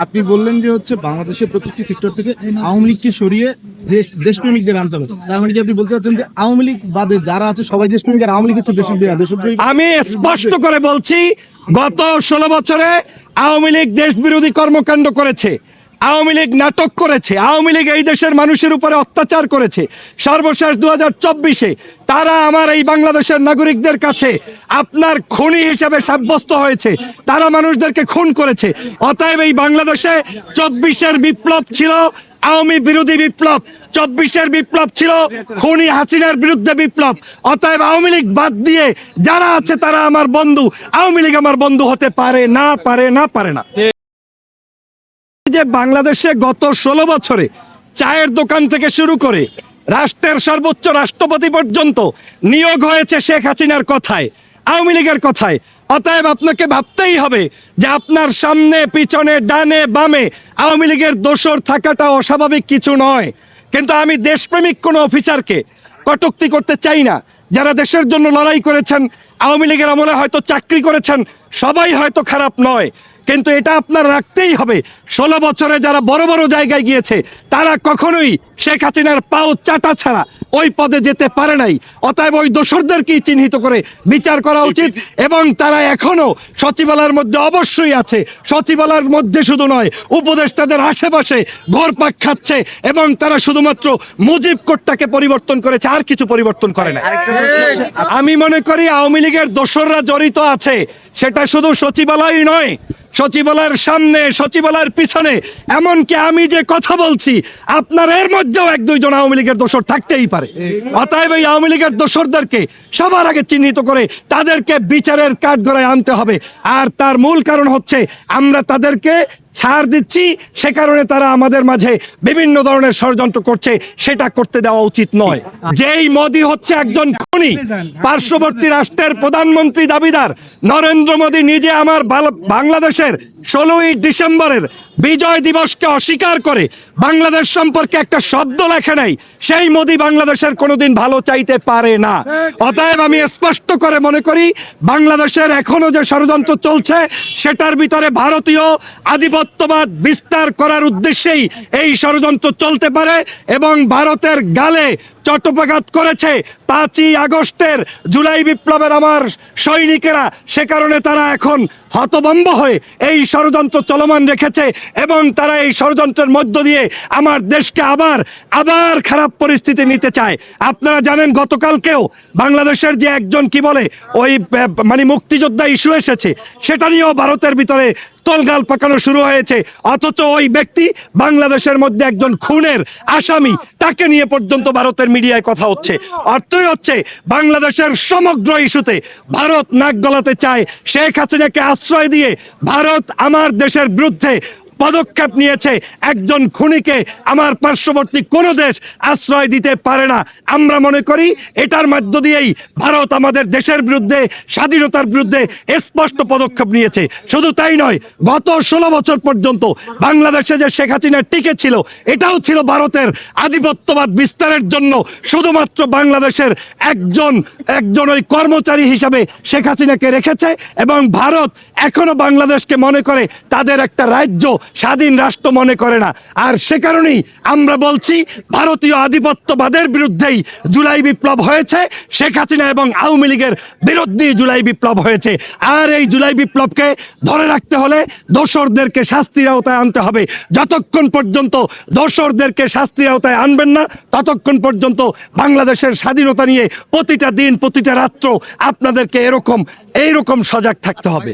আপনি বললেন যে হচ্ছে বাংলাদেশের প্রত্যেকটি সেক্টর থেকে আওয়ামী লীগকে সরিয়ে দেশ দেশপ্রেমিকদের আনতে হবে। তার মানে কি আপনি বলতে চাচ্ছেন যে আওয়ামী লীগ বাদে যারা আছে, সবাই দেশপ্রেমিক আর আওয়ামী লীগ হচ্ছে দেশপ্রেমিক আমি স্পষ্ট করে বলছি, গত ষোলো বছরে আওয়ামী লীগ দেশ বিরোধী কর্মকাণ্ড করেছে। আওয়ামী লীগ নাটক করেছে, আওয়ামী লীগ এই দেশের মানুষের উপরে অত্যাচার করেছে। সর্বশেষ দু হাজার চব্বিশে তারা আমার এই বাংলাদেশের নাগরিকদের কাছে আপনার খুনি হিসাবে সাব্যস্ত হয়েছে। তারা মানুষদেরকে খুন করেছে। অতএব এই বাংলাদেশে চব্বিশের বিপ্লব ছিল আওয়ামী বিরোধী বিপ্লব। চব্বিশের বিপ্লব ছিল খুনি হাসিনার বিরুদ্ধে বিপ্লব। অতএব আওয়ামী লীগ বাদ দিয়ে যারা আছে তারা আমার বন্ধু। আওয়ামী লীগ আমার বন্ধু হতে পারে, না পারে না পারে না। বাংলাদেশে গত ষোলো বছরে চায়ের দোকান থেকে শুরু করে রাষ্ট্রের সর্বোচ্চ রাষ্ট্রপতি পর্যন্ত নিয়োগ হয়েছে শেখ হাসিনার কথায়, আওয়ামী লীগের কথায়। অতএব আপনাকে ভাবতেই হবে যে আপনার সামনে, পিছনে, ডানে, বামে আওয়ামী লীগের দোসর থাকাটা অস্বাভাবিক কিছু নয়। কিন্তু আমি দেশপ্রেমিক কোনো অফিসারকে কটুক্তি করতে চাই না। যারা দেশের জন্য লড়াই করেছেন, আওয়ামী লীগের আমলে হয়তো চাকরি করেছেন, সবাই হয়তো খারাপ নয়। কিন্তু এটা আপনার রাখতেই হবে। ষোলো বছরে যারা বড় বড় জায়গায় গিয়েছে, তারা কখনোই শেখ হাসিনার পাও চাটা ছাড়া ওই পদে যেতে পারে নাই। অতএব ওই দোসরদেরকেই চিহ্নিত করে বিচার করা উচিত এবং তারা এখনও সচিবালয়ের মধ্যে অবশ্যই আছে। সচিবালয়ের মধ্যে শুধু নয়, উপদেষ্টাদের আশেপাশে ঘোরপাক খাচ্ছে এবং তারা শুধুমাত্র মুজিব কোটটাকে পরিবর্তন করেছে, আর কিছু পরিবর্তন করে না আমি মনে করি আওয়ামী লীগের দোসররা জড়িত আছে। সেটা শুধু সচিবালয় নয় সচিবালয়ের সামনে, সচিবালয়ের পিছনে, এমনকি আমি যে কথা বলছি, আপনার এর মধ্যেও এক দুইজন আওয়ামী লীগের দোষর থাকতেই পারে। অতএব এই আওয়ামী লীগের দোষরদেরকে সবার আগে চিহ্নিত করে তাদেরকে বিচারের কাঠগড়ায় আনতে হবে। আর তার মূল কারণ হচ্ছে আমরা তাদেরকে ছাড় দিচ্ছি, সে কারণে তারা আমাদের মাঝে বিভিন্ন ধরনের ষড়যন্ত্র করছে, সেটা করতে দেওয়া উচিত নয়। যেই মোদি হচ্ছে একজন খুনি, পার্শ্ববর্তী রাষ্ট্রের প্রধানমন্ত্রী দাবিদার। নরেন্দ্র মোদী নিজে আমার বাল- বাংলাদেশের ষোলোই ডিসেম্বরের বিজয় দিবসকে অস্বীকার করে বাংলাদেশ সম্পর্কে একটা শব্দ লেখে নাই। সেই মোদি বাংলাদেশের কোনোদিন ভালো চাইতে পারে না। অতএব আমি স্পষ্ট করে মনে করি, বাংলাদেশের এখনও যে ষড়যন্ত্র চলছে, সেটার ভিতরে ভারতীয় আধিপত্যবাদ বিস্তার করার উদ্দেশ্যেই এই ষড়যন্ত্র চলতে পারে এবং ভারতের গালে চট্টপাঘাত করেছে পাঁচই আগস্টের জুলাই বিপ্লবের আমার সৈনিকেরা। সে কারণে তারা এখন হতভম্ব হয়ে এই ষড়যন্ত্র চলমান রেখেছে এবং তারা এই ষড়যন্ত্রের মধ্য দিয়ে আমার দেশকে আবার আবার খারাপ পরিস্থিতি নিতে চায়। আপনারা জানেন গতকালকেও বাংলাদেশের যে একজন কি বলে, ওই মানে মুক্তিযোদ্ধা ইস্যু এসেছে, সেটা নিয়েও ভারতের ভিতরে তোলগাল পাকানো শুরু হয়েছে। অথচ ওই ব্যক্তি বাংলাদেশের মধ্যে একজন খুনের আসামি। তাকে নিয়ে পর্যন্ত ভারতের মিডিয়ায় কথা হচ্ছে। অর্থই হচ্ছে, বাংলাদেশের সমগ্র ইস্যুতে ভারত নাক গলাতে চায়। শেখ হাসিনাকে আশ্রয় দিয়ে ভারত আমার দেশের বিরুদ্ধে পদক্ষেপ নিয়েছে একজন খুনিকে আমার পার্শ্ববর্তী কোনো দেশ আশ্রয় দিতে পারে না। আমরা মনে করি এটার মধ্য দিয়েই ভারত আমাদের দেশের বিরুদ্ধে, স্বাধীনতার বিরুদ্ধে স্পষ্ট পদক্ষেপ নিয়েছে। শুধু তাই নয়, গত ষোলো বছর পর্যন্ত বাংলাদেশে যে শেখ হাসিনা টিকে ছিল, এটাও ছিল ভারতের আধিপত্যবাদ বিস্তারের জন্য শুধুমাত্র বাংলাদেশের একজন একজন ওই কর্মচারী হিসাবে শেখ হাসিনাকে রেখেছে এবং ভারত এখনও বাংলাদেশকে মনে করে তাদের একটা রাজ্য স্বাধীন রাষ্ট্র মনে করে না। আর সে কারণেই আমরা বলছি, ভারতীয় আধিপত্যবাদের বিরুদ্ধেই জুলাই বিপ্লব হয়েছে, শেখ হাসিনা এবং আওয়ামী লীগের বিরুদ্ধেই জুলাই বিপ্লব হয়েছে। আর এই জুলাই বিপ্লবকে ধরে রাখতে হলে দোসরদেরকে শাস্তির আওতায় আনতে হবে। যতক্ষণ পর্যন্ত দোসরদেরকে শাস্তির আওতায় আনবেন না, ততক্ষণ পর্যন্ত বাংলাদেশের স্বাধীনতা নিয়ে প্রতিটা দিন, প্রতিটা রাত্র আপনাদেরকে এরকম, এইরকম সজাগ থাকতে হবে।